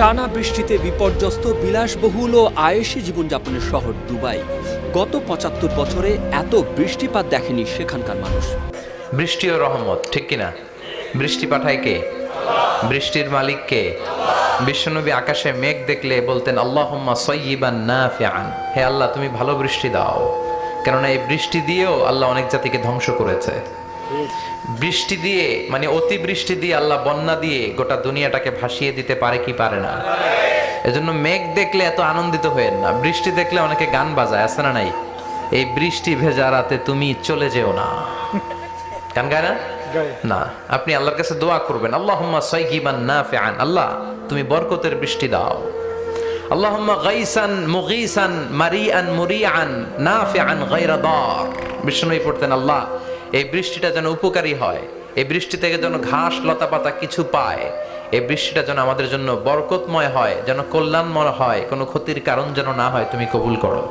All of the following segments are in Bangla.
টানা বৃষ্টিতে বিপর্যস্ত, বিলাসবহুল ও আয়েসি জীবনযাপনের শহর দুবাই। গত পঁচাত্তর বছরে এত বৃষ্টিপাত দেখেনি সেখানকার মানুষ। বৃষ্টি ও রহমত, ঠিক কিনা? বৃষ্টি পাঠায় কে? বৃষ্টির মালিক কে? বিশ্বনবী আকাশে মেঘ দেখলে বলতেন, আল্লাহুম্মা সয়্যিবান নাফিআন। হে আল্লাহ, তুমি ভালো বৃষ্টি দাও। কেননা এই বৃষ্টি দিয়েও আল্লাহ অনেক জাতিকে ধ্বংস করেছে। বৃষ্টি দিয়ে মানে অতি বৃষ্টি দিয়ে আল্লাহ বন্যা দিয়ে গোটা দুনিয়াটাকে ভাসিয়ে দিতে পারে কি পারে না? এজন্য মেঘ দেখলে এত আনন্দিত হয়েন না। বৃষ্টি দেখলে অনেকে গান বাজায় আছে না নাই? এই বৃষ্টি ভেজা রাতে তুমি চলে যেও না। গান গায় না? না। আপনি আল্লাহর কাছে দোয়া করবেন আল্লাহুম্মা সাইয়িবান নাফিআন। আল্লাহ তুমি বরকতের বৃষ্টি দাও। আল্লাহুম্মা গাইসান মুগীসান মারিআন মুরিআন নাফিআন গায়রা দার। বিষ্ণুই পড়তেন আল্লাহ এই বৃষ্টিটা যেন উপকারী হয় এই বৃষ্টি থেকে যেন ঘাস লতা পাতা কিছু পায় এই বৃষ্টিটা যেন আমাদের জন্য বরকতময় হয় যেন কল্যাণময় হয় কোনো ক্ষতির কারণ যেন না হয় তুমি কবুল করো।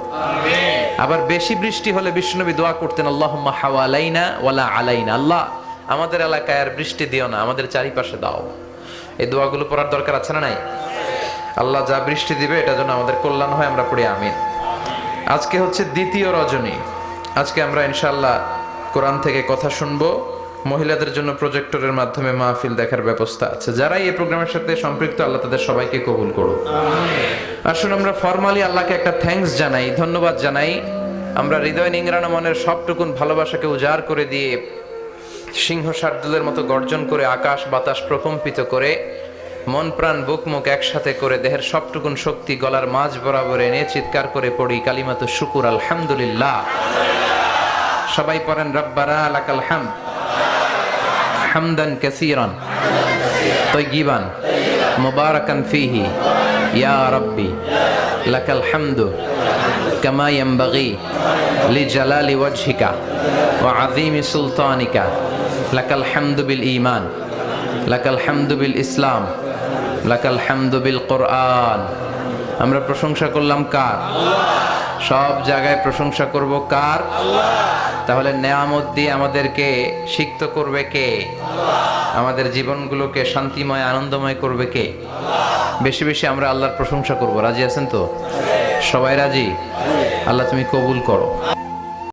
আবার বেশি বৃষ্টি হলে বিষ্ণুনবী দোয়া করতেন আল্লাহুম্মা হাওয়ালাইনা ওয়ালা আলাইনা আল্লাহ আমাদের এলাকায় আর বৃষ্টি দিও না আমাদের চারিপাশে দাও। এই দোয়াগুলো পড়ার দরকার আছে না নাই? আল্লাহ যা বৃষ্টি দিবে এটা যেন আমাদের কল্যাণ হয় আমরা পড়ি আমিন। আজকে হচ্ছে দ্বিতীয় রজনী। আজকে আমরা ইনশাল্লাহ কোরআন থেকে কথা শুনব। মহিলাদের জন্য প্রজেক্টরের মাধ্যমে মাহফিল দেখার ব্যবস্থা আছে। যারাই এই প্রোগ্রামের সাথে সম্পৃক্ত আল্লাহ তাদের সবাইকে কবুল করুক। আসুন আমরা ফর্মালি আল্লাহকে একটা থ্যাঙ্কস জানাই ধন্যবাদ জানাই। আমরা হৃদয় নিংরানো মনের সবটুকুন ভালোবাসাকে উজাড় করে দিয়ে সিংহ শার্দুলের মতো গর্জন করে আকাশ বাতাস প্রকম্পিত করে মন প্রাণ বুক মুখ একসাথে করে দেহের সবটুকুন শক্তি গলার মাঝ বরাবর এনে চিৎকার করে পড়ি কালিমাতো শুকুর আলহামদুলিল্লাহ। সবাই পড়েন রব্বারা লাকাল হাম। হামদান কাসীরান। তৈগিবান মুবারাকান ফিহি। ইয়া রব্বি, লাকাল হামদু কামা ইয়ানবাগি লিজালালি ওয়াজহিকা ওয়া আযীমি সুলতানিকা। লাকাল হামদু বিল ঈমান, লাকাল হামদু বিল ইসলাম, লাকাল হামদু বিল কোরআন। আমরা প্রশংসা করলাম কার? সব জায়গায় প্রশংসা করব কার? তাহলে নেয়ামত দিয়ে আমাদেরকে সিক্ত করবে কে? আমাদের জীবনগুলোকে শান্তিময়, আনন্দময় করবে কে? বেশি বেশি আমরা আল্লাহর প্রশংসা করব। রাজি আছেন তো? সবাই রাজি? আল্লাহ তুমি কবুল করো।